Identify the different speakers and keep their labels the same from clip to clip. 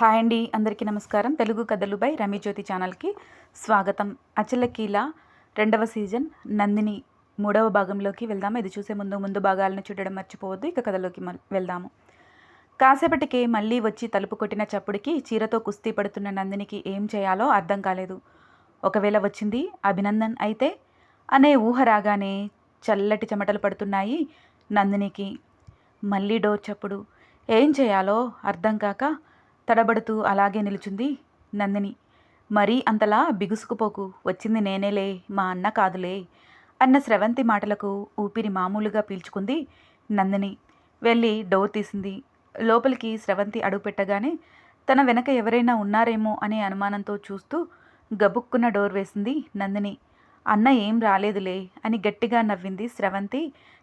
Speaker 1: Hi అండి అందరికీ నమస్కారం. తెలుగు కథలు బై రమీజ్యోతి ఛానల్కి స్వాగతం. అచలకీల రెండవ సీజన్ నందిని మూడవ భాగంలోకి వెళ్దాము? ఇది చూసే ముందు ముందు భాగాలను చూడడం మర్చిపోవద్దు. ఇక కథలోకి వెళ్దాము. కాసేపటికే మళ్ళీ వచ్చి తలుపు కొట్టిన చప్పుడికి చీరతో కుస్తీ పడుతున్న నందినికి ఏం చేయాలో అర్థం కాలేదు. ఒకవేళ వచ్చింది అభినందన్ అయితే అనే ఊహ రాగానే చల్లటి చెమటలు పడుతున్నాయి నందినికి. మళ్ళీ డోర్ చప్పుడు. ఏం చేయాలో అర్థం కాక తడబడుతూ అలాగే నిలుచుంది నందిని. మరీ అంతలా బిగుసుకుపోకు. వచ్చింది నేనేలే మా అన్న కాదులే అన్న స్రవంతి మాటలకు ఊపిరి మామూలుగా పీల్చుకుంది నందిని. వెళ్ళి డోర్ తీసింది. లోపలికి స్రవంతి అడుగు పెట్టగానే తన వెనక ఎవరైనా ఉన్నారేమో అనే అనుమానంతో చూస్తూ గబుక్కున్న డోర్ వేసింది నందిని. అన్న ఏం రాలేదులే అని గట్టిగా నవ్వింది స్రవంతి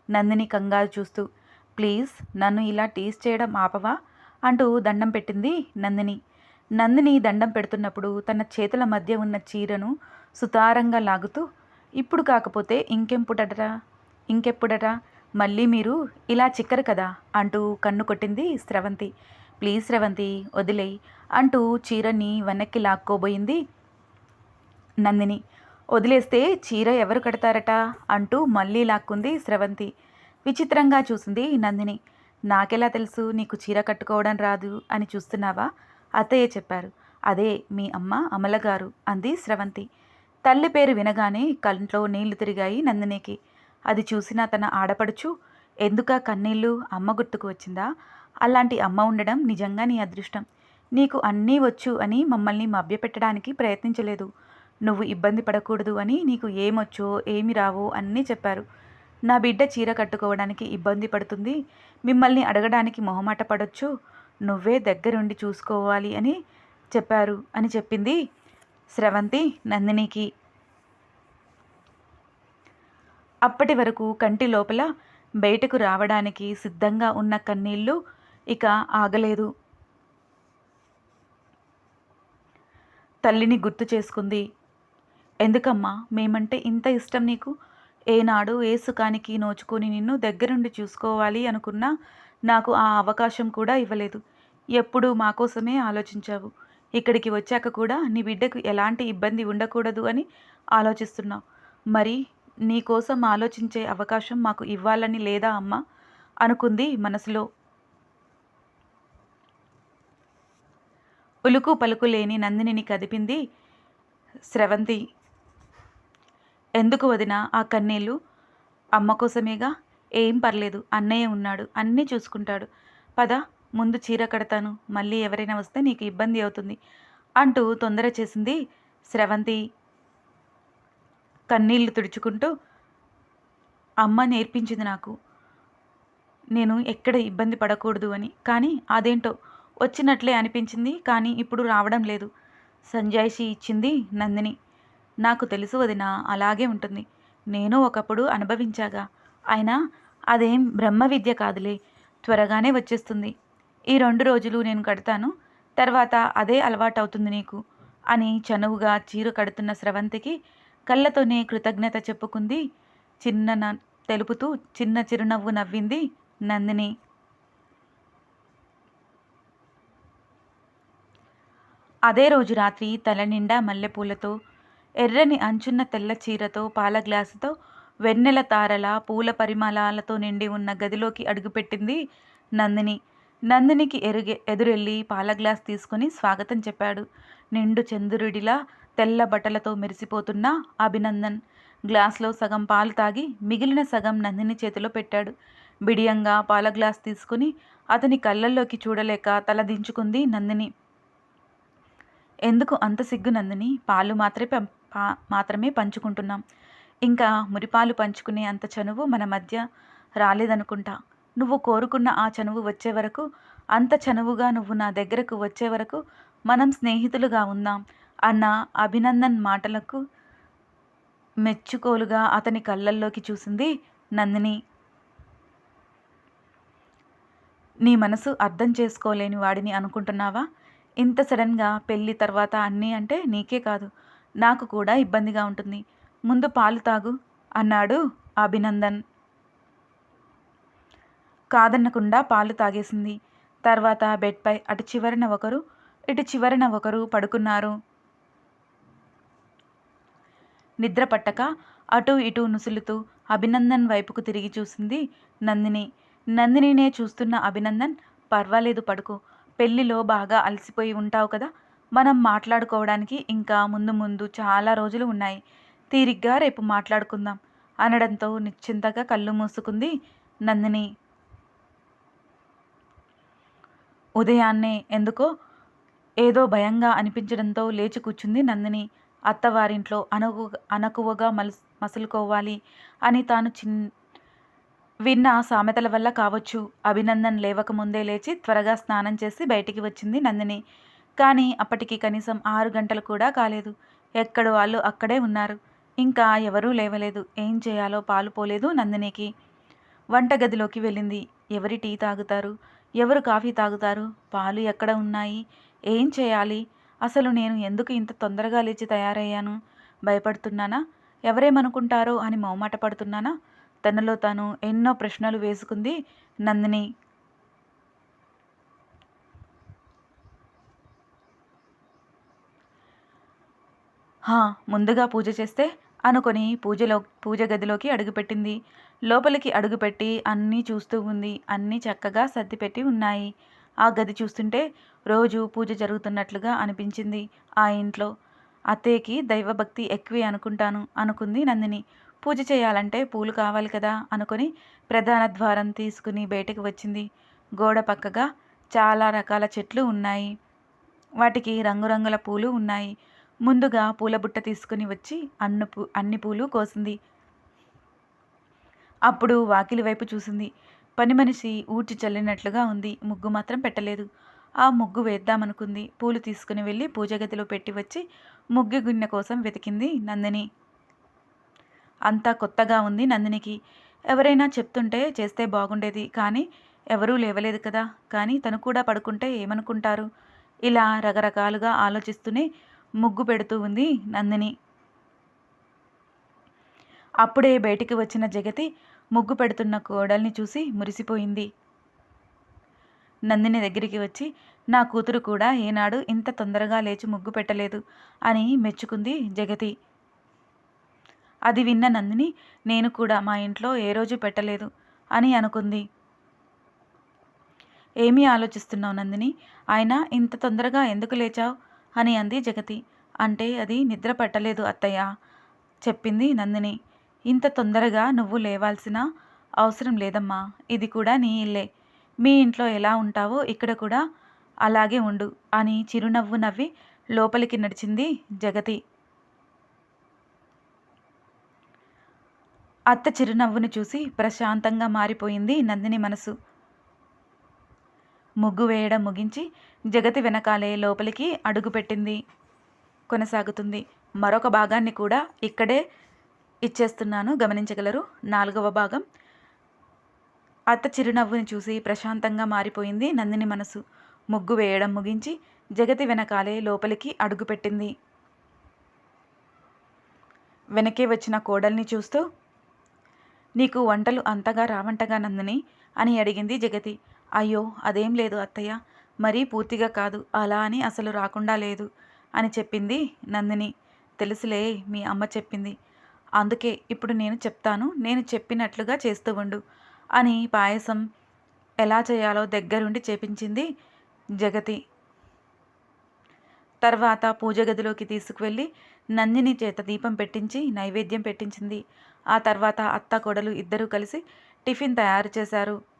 Speaker 1: నందిని కంగారు చూస్తూ. ప్లీజ్ నన్ను ఇలా టీస్ చేయడం ఆపవా? అంటూ దండం పెట్టింది నందిని. నందిని దండం పెడుతున్నప్పుడు తన చేతుల మధ్య ఉన్న చీరను సుతారంగా లాగుతూ ఇప్పుడు కాకపోతే ఇంకెంపుడటరా? ఇంకెప్పుడటరా? మళ్ళీ మీరు ఇలా చిక్కరు కదా? అంటూ కన్ను కొట్టింది స్రవంతి. ప్లీజ్ స్రవంతి వదిలేయ్ అంటూ చీరని వెనక్కి లాక్కోబోయింది నందిని. వదిలేస్తే చీర ఎవరు కడతారట? అంటూ మళ్ళీ లాక్కుంది స్రవంతి. విచిత్రంగా చూసింది నందిని. నాకెలా తెలుసు నీకు చీర కట్టుకోవడం రాదు అని చూస్తున్నావా? అత్తయ్య చెప్పారు. అదే మీ అమ్మ అమలగారు అంది స్రవంతి. తల్లి పేరు వినగానే కంట్లో నీళ్ళు తిరిగాయి నందినికి. అది చూసిన తన ఆడపడుచు ఎందుక కన్నీళ్ళు? అమ్మ గుర్తుకు వచ్చిందా? అలాంటి అమ్మ ఉండడం నిజంగా నీ అదృష్టం. నీకు అన్నీ వచ్చు అని మమ్మల్ని మభ్యపెట్టడానికి ప్రయత్నించలేదు. నువ్వు ఇబ్బంది పడకూడదు అని నీకు ఏమొచ్చో ఏమి రావో అన్నీ చెప్పారు. నా బిడ్డ చీర కట్టుకోవడానికి ఇబ్బంది పడుతుంది. మిమ్మల్ని అడగడానికి మొహమాట పడొచ్చు. నువ్వే దగ్గరుండి చూసుకోవాలి అని చెప్పారు అని చెప్పింది స్రవంతి నందినికి. అప్పటి వరకు కంటి లోపల బయటకు రావడానికి సిద్ధంగా ఉన్న కన్నీళ్ళు ఇక ఆగలేదు. తల్లిని గుర్తు చేసుకుంది. ఎందుకమ్మా? మేమంటే ఇంత ఇష్టం నీకు? ఏనాడు ఏ సుఖానికి నోచుకొని నిన్ను దగ్గరుండి చూసుకోవాలి అనుకున్నా నాకు ఆ అవకాశం కూడా ఇవ్వలేదు. ఎప్పుడు మా కోసమే ఆలోచించావు. ఇక్కడికి వచ్చాక కూడా నీ బిడ్డకు ఎలాంటి ఇబ్బంది ఉండకూడదు అని ఆలోచిస్తున్నావు మరి నీ కోసం ఆలోచించే అవకాశం మాకు ఇవ్వాలని లేదా అమ్మా? అనుకుంది మనసులో. ఉలుకు పలుకు లేని నందినిని కదిపింది స్రవంతి ఎందుకు వదిన ఆ కన్నీళ్ళు? అమ్మ కోసమేగా? ఏం పర్లేదు అన్నయ్య ఉన్నాడు అన్నీ చూసుకుంటాడు. పద ముందు చీర కడతాను మళ్ళీ ఎవరైనా వస్తే నీకు ఇబ్బంది అవుతుంది అంటూ తొందర చేసింది స్రవంతి. కన్నీళ్ళు తుడుచుకుంటూ అమ్మ నేర్పించింది నాకు. నేను ఎక్కడ ఇబ్బంది పడకూడదు అని కానీ అదేంటో వచ్చినట్లే అనిపించింది కానీ ఇప్పుడు రావడం లేదు. సంజాయిషి ఇచ్చింది నందిని. నాకు తెలుసు వదిన అలాగే ఉంటుంది. నేను ఒకప్పుడు అనుభవించాగా. అయినా అదేం బ్రహ్మ విద్య కాదులే. త్వరగానే వచ్చేస్తుంది. ఈ రెండు రోజులు నేను కడతాను. తర్వాత అదే అలవాటవుతుంది నీకు అని చనువుగా చీర కడుతున్న స్రవంతికి కళ్ళతోనే కృతజ్ఞత చెప్పుకుంది. చిన్న తెలుపుతూ చిన్న చిరునవ్వు నవ్వింది నందిని. అదే రోజు రాత్రి తల నిండా మల్లెపూలతో ఎర్రని అంచున్న తెల్ల చీరతో పాల గ్లాసుతో వెన్నెల తారల పూల పరిమళాలతో నిండి ఉన్న గదిలోకి అడుగుపెట్టింది నందిని. నందినికి ఎరుగే ఎదురెళ్ళి పాల గ్లాస్ తీసుకుని స్వాగతం చెప్పాడు. నిండు చంద్రుడిలా తెల్ల బట్టలతో మెరిసిపోతున్న అభినందన్. గ్లాస్లో సగం పాలు తాగి మిగిలిన సగం నందిని చేతిలో పెట్టాడు. బిడియంగా పాల గ్లాస్ తీసుకుని అతని కళ్ళల్లోకి చూడలేక తల దించుకుంది నందిని. ఎందుకు అంత సిగ్గు నందిని? పాలు మాత్రమే మాత్రమే పంచుకుంటున్నాం. ఇంకా మురిపాలు పంచుకునే అంత చనువు మన మధ్య రాలేదనుకుంటా. నువ్వు కోరుకున్న ఆ చనువు వచ్చే వరకు అంత చనువుగా నువ్వు నా దగ్గరకు వచ్చే వరకు మనం స్నేహితులుగా ఉందాం అన్న అభినందన్ మాటలకు మెచ్చుకోలుగా అతని కళ్ళల్లోకి చూసింది నందిని. నీ మనసు అర్థం చేసుకోలేని వాడిని అనుకుంటున్నావా? ఇంత సడన్గా పెళ్ళి తర్వాత అన్నీ అంటే నీకే కాదు. నాకు కూడా ఇబ్బందిగా ఉంటుంది. ముందు పాలు తాగు అన్నాడు అభినందన్. కాదన్నకుండా పాలు తాగేసింది. తర్వాత బెడ్పై అటు చివరన ఒకరు ఇటు చివరన ఒకరు పడుకున్నారు. నిద్ర పట్టక అటు ఇటు నుసులుతూ అభినందన్ వైపుకు తిరిగి చూసింది నందిని. నందినినే చూస్తున్న అభినందన్ పర్వాలేదు పడుకో పెళ్ళిలో బాగా అలసిపోయి ఉంటావు కదా మనం మాట్లాడుకోవడానికి ఇంకా ముందు ముందు చాలా రోజులు ఉన్నాయి. తీరిగ్గా రేపు మాట్లాడుకుందాం. అనడంతో నిశ్చింతగా కళ్ళు మూసుకుంది నందిని. ఉదయాన్నే ఎందుకో ఏదో భయంగా అనిపించడంతో లేచి కూర్చుంది నందిని. అత్తవారింట్లో అనకు అనకువగా మలస్ మసులుకోవాలి అని తాను చిన్ విన్న సామెతల వల్ల కావచ్చు. అభినందన్ లేవకముందే లేచి త్వరగా స్నానం చేసి బయటికి వచ్చింది నందిని. కానీ అప్పటికి కనీసం ఆరు గంటలు కూడా కాలేదు. ఎక్కడ వాళ్ళు అక్కడే ఉన్నారు. ఇంకా ఎవరూ లేవలేదు. ఏం చేయాలో పాలు పోలేదు నందినికి. వంటగదిలోకి వెళ్ళింది. ఎవరి టీ తాగుతారు? ఎవరు కాఫీ తాగుతారు? పాలు ఎక్కడ ఉన్నాయి? ఏం చేయాలి? అసలు నేను ఎందుకు ఇంత తొందరగా లేచి తయారయ్యాను? భయపడుతున్నానా? ఎవరేమనుకుంటారో అని మొహమాట పడుతున్నానా? తనలో తాను ఎన్నో ప్రశ్నలు వేసుకుంది నందిని. హా ముందుగా పూజ చేస్తే? అనుకొని పూజలో పూజ గదిలోకి అడుగుపెట్టింది. లోపలికి అడుగుపెట్టి అన్నీ చూస్తూ ఉంది. అన్నీ చక్కగా సర్దిపెట్టి ఉన్నాయి. ఆ గది చూస్తుంటే రోజు పూజ జరుగుతున్నట్లుగా అనిపించింది ఆ ఇంట్లో. అత్తయ్యకి దైవభక్తి ఎక్కువే అనుకుంటాను అనుకుంది నందిని. పూజ చేయాలంటే పూలు కావాలి కదా? అనుకొని ప్రధాన ద్వారం తీసుకుని బయటకు వచ్చింది. గోడ పక్కగా చాలా రకాల చెట్లు ఉన్నాయి. వాటికి రంగురంగుల పూలు ఉన్నాయి. ముందుగా పూల బుట్ట తీసుకుని వచ్చి అన్ను పూ అన్ని పూలు కోసింది. అప్పుడు వాకిలి వైపు చూసింది. పని మనిషి ఊడ్చి చల్లినట్లుగా ఉంది. ముగ్గు మాత్రం పెట్టలేదు. ఆ ముగ్గు వేద్దామనుకుంది. పూలు తీసుకుని వెళ్ళి పూజగదిలో పెట్టి వచ్చి ముగ్గు గిన్నె కోసం వెతికింది నందిని. అంతా కొత్తగా ఉంది నందినికి. ఎవరైనా చెప్తుంటే చేస్తే బాగుండేది. కానీ ఎవరూ లేవలేదు కదా. కానీ తను కూడా పడుకుంటే ఏమనుకుంటారు? ఇలా రకరకాలుగా ఆలోచిస్తూనే ముగ్గు పెడుతూ ఉంది నందిని. అప్పుడే బయటికి వచ్చిన జగతి ముగ్గు పెడుతున్న కోడల్ని చూసి మురిసిపోయింది. నందిని దగ్గరికి వచ్చి నా కూతురు కూడా ఏనాడు ఇంత తొందరగా లేచి ముగ్గు పెట్టలేదు అని మెచ్చుకుంది జగతి. అది విన్న నందిని నేను కూడా మా ఇంట్లో ఏ రోజు పెట్టలేదు అని అనుకుంది. ఏమీ ఆలోచిస్తున్నావు నందిని? ఆయన ఇంత తొందరగా ఎందుకు లేచావు? అని అంది జగతి. అంటే అది నిద్ర పట్టలేదు అత్తయ్య చెప్పింది నందిని. ఇంత తొందరగా నువ్వు లేవాల్సిన అవసరం లేదమ్మా ఇది కూడా నీ ఇల్లే. మీ ఇంట్లో ఎలా ఉంటావో ఇక్కడ కూడా అలాగే ఉండు అని చిరునవ్వు నవ్వి లోపలికి నడిచింది జగతి. అత్త చిరునవ్వును చూసి ప్రశాంతంగా మారిపోయింది నందిని మనసు. ముగ్గు వేయడం ముగించి జగతి వెనకాలే లోపలికి అడుగుపెట్టింది కొనసాగుతుంది. మరొక భాగాన్ని కూడా ఇక్కడే ఇచ్చేస్తున్నాను. గమనించగలరు? నాలుగవ భాగం. అత్త చిరునవ్వుని చూసి ప్రశాంతంగా మారిపోయింది నందిని మనసు. ముగ్గు వేయడం ముగించి జగతి వెనకాలే లోపలికి అడుగుపెట్టింది వెనకే వచ్చిన కోడల్ని చూస్తూ నీకు వంటలు అంతగా రావంటగా నందిని అని అడిగింది జగతి. అయ్యో అదేం లేదు అత్తయ్య. మరీ పూర్తిగా కాదు అలా అని అసలు రాకుండా లేదు అని చెప్పింది నందిని. తెలుసులే మీ అమ్మ చెప్పింది. అందుకే ఇప్పుడు నేను చెప్తాను నేను చెప్పినట్లుగా చేస్తూ ఉండు అని పాయసం ఎలా చేయాలో దగ్గరుండి చేపించింది జగతి. తర్వాత పూజ గదిలోకి తీసుకువెళ్ళి నందిని చేత దీపం పెట్టించి నైవేద్యం పెట్టించింది. ఆ తర్వాత అత్త కొడలు ఇద్దరూ కలిసి టిఫిన్ తయారు చేశారు.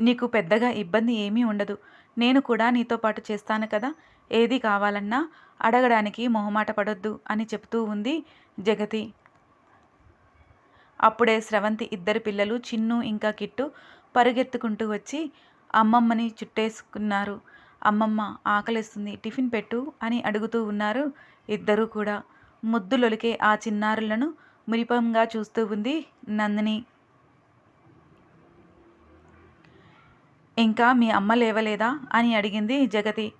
Speaker 1: నీకు పెద్దగా ఇబ్బంది ఏమీ ఉండదు. నేను కూడా నీతో పాటు చేస్తాను కదా. ఏది కావాలన్నా అడగడానికి మొహమాట పడొద్దు అని చెప్తూ ఉంది జగతి. అప్పుడే స్రవంతి ఇద్దరు పిల్లలు చిన్ను ఇంకా కిట్టు పరుగెత్తుకుంటూ వచ్చి అమ్మమ్మని చుట్టేసుకున్నారు. అమ్మమ్మ ఆకలిస్తుంది టిఫిన్ పెట్టు అని అడుగుతూ ఉన్నారు ఇద్దరూ కూడా. ముద్దులొలికే ఆ చిన్నారులను మురిపంగా చూస్తూ ఉంది నందిని. ఇంకా మీ అమ్మ లేవలేదా? అని అడిగింది జగతి.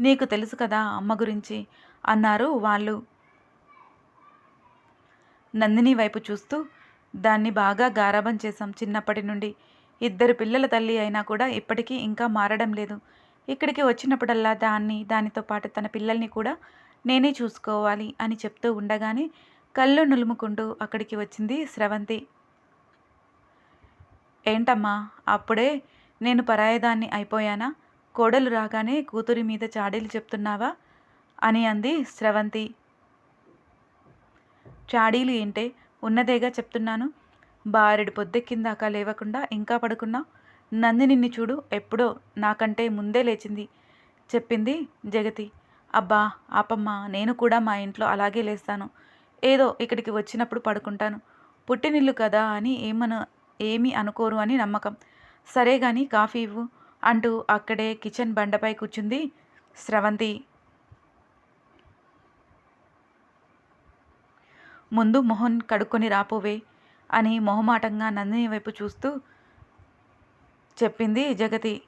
Speaker 1: నీకు తెలుసు కదా అమ్మ గురించి అన్నారు వాళ్ళు. నందిని వైపు చూస్తూ దాన్ని బాగా గారాబం చేశాం చిన్నప్పటి నుండి. ఇద్దరు పిల్లల తల్లి అయినా కూడా ఇప్పటికీ ఇంకా మారడం లేదు. ఇక్కడికి వచ్చినప్పుడల్లా దాన్ని దానితో పాటు తన పిల్లల్ని కూడా నేనే చూసుకోవాలి అని చెప్తూ ఉండగానే కళ్ళు నులుముకుంటూ అక్కడికి వచ్చింది స్రవంతి. ఏంటమ్మా అప్పుడే నేను పరాయదాన్ని అయిపోయానా? కోడలు రాగానే కూతురి మీద చాడీలు చెప్తున్నావా? అని అంది స్రవంతి. చాడీలు ఏంటే? ఉన్నదేగా చెప్తున్నాను. బారెడు పొద్దెక్కిందాకా లేవకుండా ఇంకా పడుకున్నా? నందినిన్ని చూడు ఎప్పుడో నాకంటే ముందే లేచింది చెప్పింది జగతి. అబ్బా ఆపమ్మ నేను కూడా మా ఇంట్లో అలాగే లేస్తాను. ఏదో ఇక్కడికి వచ్చినప్పుడు పడుకుంటాను. పుట్టినిల్లు కదా అని ఏమన ఏమీ అనుకోరు అని నమ్మకం. సరే గాని కాఫీ ఇవ్వు అంటూ అక్కడే కిచెన్ బండపై కూర్చుంది స్రవంతి. ముందు మొహన్ కడుక్కొని రాపోవే అని మొహమాటంగా నందిని వైపు చూస్తూ చెప్పింది జగతి.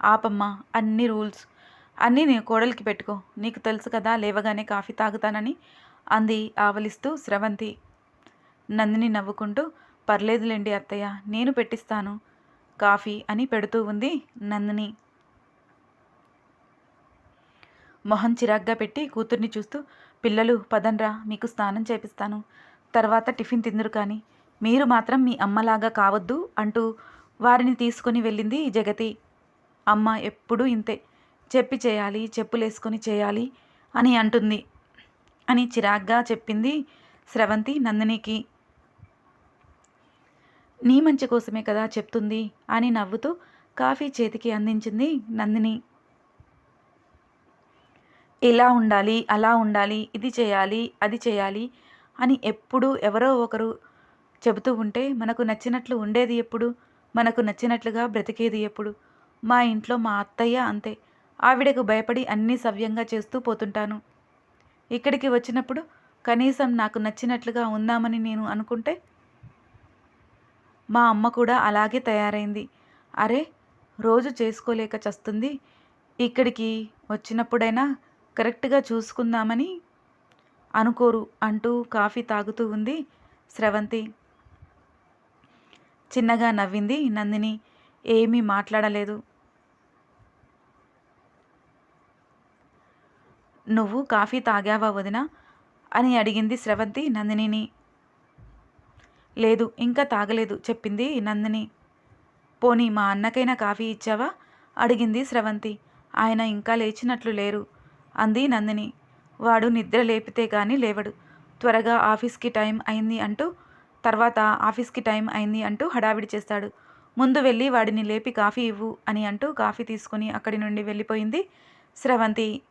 Speaker 1: ఆపమ్మ అన్ని రూల్స్. అన్నీ నీ కోడలికి పెట్టుకో. నీకు తెలుసు కదా లేవగానే కాఫీ తాగుతానని అంది ఆవలిస్తూ స్రవంతి. నందిని నవ్వుకుంటూ పర్లేదులేండి అత్తయ్య నేను పెట్టిస్తాను కాఫీ అని పెడుతూ ఉంది నందిని. మొహం చిరాగ్గా పెట్టి కూతుర్ని చూస్తూ పిల్లలు పదండ్రా మీకు స్నానం చేపిస్తాను. తర్వాత టిఫిన్ తిందురు కానీ మీరు మాత్రం మీ అమ్మలాగా కావద్దు అంటూ వారిని తీసుకొని వెళ్ళింది జగతి. అమ్మ ఎప్పుడూ ఇంతే చెప్పి చేయాలి చెప్పులేసుకొని చేయాలి అని అంటుంది. అని చిరాగ్గా చెప్పింది స్రవంతి నందినికి. నీ మంచి కోసమే కదా చెప్తుంది అని నవ్వుతూ కాఫీ చేతికి అందించింది నందిని. ఇలా ఉండాలి అలా ఉండాలి ఇది చేయాలి అది చేయాలి అని ఎప్పుడు ఎవరో ఒకరు చెబుతూ ఉంటే మనకు నచ్చినట్లు ఉండేది ఎప్పుడు? మనకు నచ్చినట్లుగా బ్రతికేది ఎప్పుడు? మా ఇంట్లో మా అత్తయ్య అంతే. ఆవిడకు భయపడి అన్నీ సవ్యంగా చేస్తూ పోతుంటాను. ఇక్కడికి వచ్చినప్పుడు కనీసం నాకు నచ్చినట్లుగా ఉందామని నేను అనుకుంటే మా అమ్మ కూడా అలాగే తయారైంది. అరే రోజు చేసుకోలేక చస్తుంది. ఇక్కడికి వచ్చినప్పుడైనా కరెక్ట్గా చూసుకుందామని అనుకోరు అంటూ కాఫీ తాగుతూ ఉంది స్రవంతి. చిన్నగా నవ్వింది నందిని. ఏమీ మాట్లాడలేదు. నువ్వు కాఫీ తాగావా వదిన? అని అడిగింది స్రవంతి నందినిని. లేదు ఇంకా తాగలేదు చెప్పింది నందిని. పోనీ మా అన్నకైనా కాఫీ ఇచ్చావా? అడిగింది స్రవంతి. ఆయన ఇంకా లేచినట్లు లేరు అంది నందిని. వాడు నిద్ర లేపితే కానీ లేవడు. త్వరగా ఆఫీస్కి టైం అయింది అంటూ తర్వాత ఆఫీస్కి టైం అయింది అంటూ హడావిడి చేస్తాడు. ముందు వెళ్ళి వాడిని లేపి కాఫీ ఇవ్వు అని అంటూ కాఫీ తీసుకుని అక్కడి నుండి వెళ్ళిపోయింది స్రవంతి.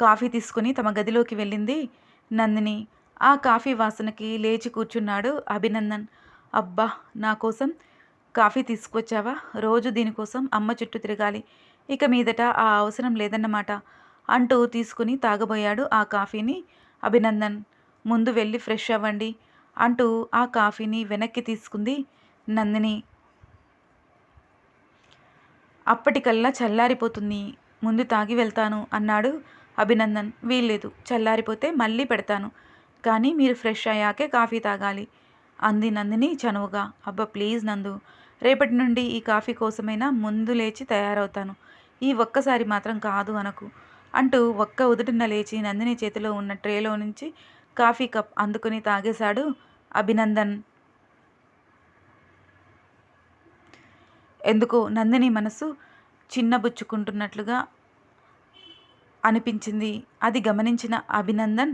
Speaker 1: కాఫీ తీసుకుని తమ గదిలోకి వెళ్ళింది నందిని. ఆ కాఫీ వాసనకి లేచి కూర్చున్నాడు అభినందన్. అబ్బా నా కోసం కాఫీ తీసుకొచ్చావా రోజు దీనికోసం అమ్మ చుట్టూ తిరగాలి. ఇక మీదట ఆ అవసరం లేదన్నమాట అంటూ తీసుకుని తాగబోయాడు ఆ కాఫీని అభినందన్. ముందు వెళ్ళి ఫ్రెష్ అవ్వండి అంటూ ఆ కాఫీని వెనక్కి తీసుకుంది నందిని. అప్పటికల్లా చల్లారిపోతుంది. ముందు తాగి వెళ్తాను అన్నాడు అభినందన్. వీల్లేదు చల్లారిపోతే మళ్ళీ పెడతాను. కానీ మీరు ఫ్రెష్ అయ్యాకే కాఫీ తాగాలి. అంది నందిని చనువుగా. అబ్బా ప్లీజ్ నందు. రేపటి నుండి ఈ కాఫీ కోసమైనా ముందు లేచి తయారవుతాను. ఈ ఒక్కసారి మాత్రం కాదు అనకు. అంటూ ఒక్క ఉదుటిన లేచి నందిని చేతిలో ఉన్న ట్రేలో నుంచి కాఫీ కప్ అందుకుని తాగేశాడు అభినందన్. ఎందుకో? నందిని మనసు చిన్నబుచ్చుకుంటున్నట్లుగా అనిపించింది. అది గమనించిన అభినందన్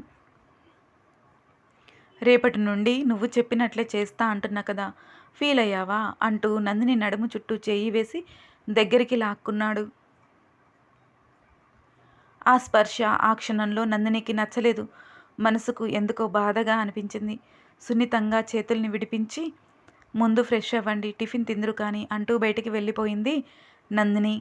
Speaker 1: రేపటి నుండి నువ్వు చెప్పినట్లే చేస్తా అంటున్నా కదా. ఫీల్ అయ్యావా? అంటూ నందిని నడుము చుట్టూ చేయి వేసి దగ్గరికి లాక్కున్నాడు. ఆ స్పర్శ ఆ క్షణంలో నందినికి నచ్చలేదు. మనసుకు ఎందుకో బాధగా అనిపించింది. సున్నితంగా చేతుల్ని విడిపించి ముందు ఫ్రెష్ అవ్వండి టిఫిన్ తిందురు కానీ అంటూ బయటికి వెళ్ళిపోయింది నందిని.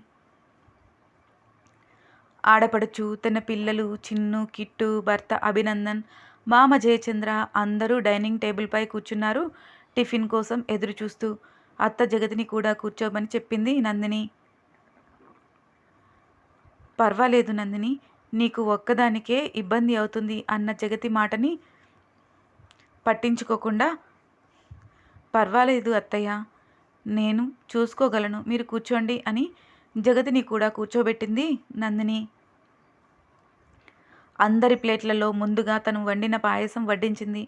Speaker 1: ఆడపడుచు తన పిల్లలు చిన్ను కిట్టు భర్త అభినందన్ మామ జయచంద్ర అందరూ డైనింగ్ టేబుల్పై కూర్చున్నారు టిఫిన్ కోసం ఎదురు చూస్తూ. అత్త జగతిని కూడా కూర్చోమని చెప్పింది నందిని. పర్వాలేదు నందిని నీకు ఒక్కదానికే ఇబ్బంది అవుతుంది అన్న జగతి మాటని పట్టించుకోకుండా పర్వాలేదు అత్తయ్య నేను చూసుకోగలను మీరు కూర్చోండి అని జగతిని కూడా కూర్చోబెట్టింది నందిని. అందరి ప్లేట్లలో ముందుగా తను వండిన పాయసం వడ్డించింది.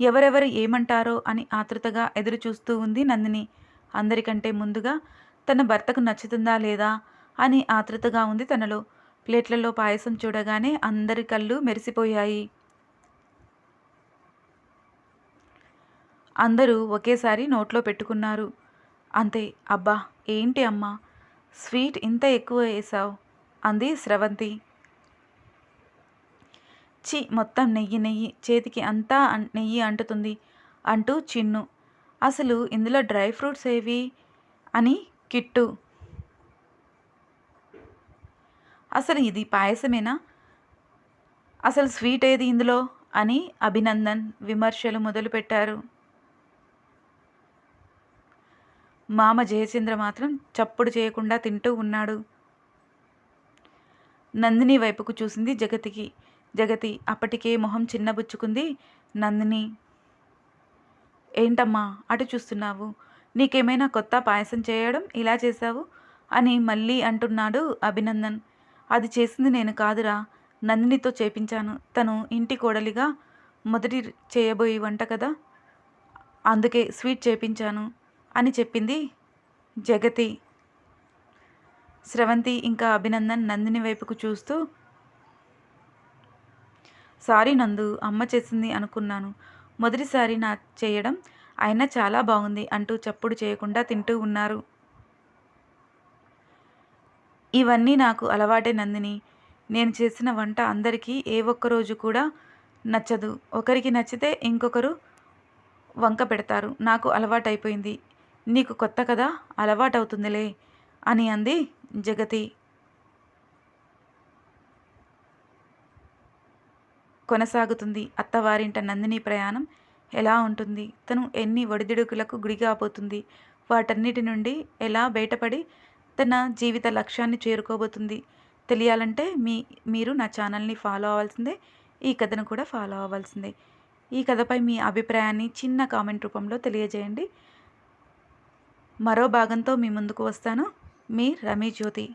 Speaker 1: ఎవరెవరు ఏమంటారో అని ఆతృతగా ఎదురు చూస్తూ ఉంది నందిని. అందరికంటే ముందుగా తన భర్తకు నచ్చుతుందా లేదా అని ఆతృతగా ఉంది తనలో. ప్లేట్లలో పాయసం చూడగానే అందరి కళ్ళు మెరిసిపోయాయి. అందరూ ఒకేసారి నోట్లో పెట్టుకున్నారు. అంతే అబ్బా ఏంటి అమ్మా? స్వీట్ ఇంత ఎక్కువ వేసావు అంది స్రవంతి. చి మొత్తం నెయ్యి నెయ్యి చేతికి అంతా నెయ్యి అంటుతుంది అంటూ చిన్ను. అసలు ఇందులో డ్రై ఫ్రూట్స్ ఏవి? అని కిట్టు. అసలు ఇది పాయసమేనా? అసలు స్వీట్ ఏది ఇందులో? అని అభినందన్ విమర్శలు మొదలుపెట్టారు. మామ జయచంద్ర మాత్రం చప్పుడు చేయకుండా తింటూ ఉన్నాడు. నందిని వైపుకు చూసింది జగతికి. జగతి అప్పటికే మొహం చిన్నబుచ్చుకుంది. నందిని ఏంటమ్మా అటు చూస్తున్నావు? నీకేమైనా కొత్త పాయసం చేయడం ఇలా చేశావు? అని మళ్ళీ అంటున్నాడు అభినందన్. అది చేసింది నేను కాదురా నందినితో చేపించాను. తను ఇంటి కోడలిగా మొదటి చేయబోయే వంట కదా? అందుకే స్వీట్ చేపించాను అని చెప్పింది జగతి. స్రవంతి ఇంకా అభినందన్ నందిని వైపుకు చూస్తూ సారీ నందు అమ్మ చేసింది అనుకున్నాను. మొదటిసారి నా చేయడం అయినా చాలా బాగుంది అంటూ చప్పుడు చేయకుండా తింటూ ఉన్నారు. ఇవన్నీ నాకు అలవాటే నందిని. నేను చేసిన వంట అందరికీ ఏ ఒక్క రోజు కూడా నచ్చదు. ఒకరికి నచ్చితే ఇంకొకరు వంక పెడతారు. నాకు అలవాటైపోయింది. నీకు కొత్త కదా అలవాటవుతుందిలే అని అంది జగతి. కొనసాగుతుంది. అత్తవారింట నందిని ప్రయాణం ఎలా ఉంటుంది? తను ఎన్ని ఒడిదుడుకులకు గుడిగాపోతుంది వాటన్నిటి నుండి ఎలా బయటపడి తన జీవిత లక్ష్యాన్ని చేరుకోబోతుంది? తెలియాలంటే మీ మీరు నా ఛానల్ని ఫాలో అవ్వాల్సిందే ఈ కథను కూడా ఫాలో అవ్వాల్సిందే. ఈ కథపై మీ అభిప్రాయాన్ని చిన్న కామెంట్ రూపంలో తెలియజేయండి. మరో భాగంతో మీ ముందుకు వస్తాను. మీ రమీ జ్యోతి.